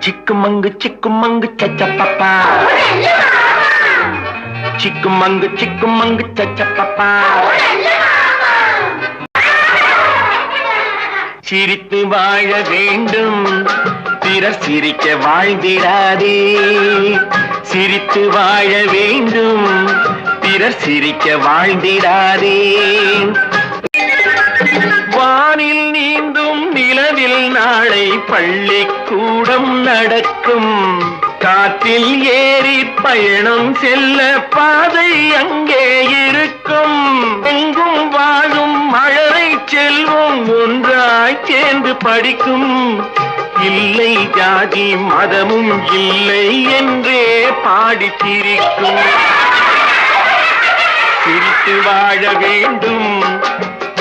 சிக்குமங்கு சிக்குமங்கு சச்சப்பப்பா. சிக்குமங்கு சிக்குமங்கு சச்சப்பப்பா. சிரித்து வாழ வேண்டும் பிறர் சிரிக்க வாழ்ந்திடாதே. சிரித்து வாழ வேண்டும் பிறர் சிரிக்க வாழ்ந்திடாதே. இரவில் நாளை பள்ளிக்கூடம் நடக்கும். காற்றில் ஏறி பயணம் செல்ல பாதை அங்கே இருக்கும். எங்கும் வாழும் மழலை செல்வம் ஒன்றாய் சேர்ந்து படிக்கும். இல்லை ஜாதி மதமும் இல்லை என்றே பாடி சிரிக்கும். சிரித்து வாழ வேண்டும்.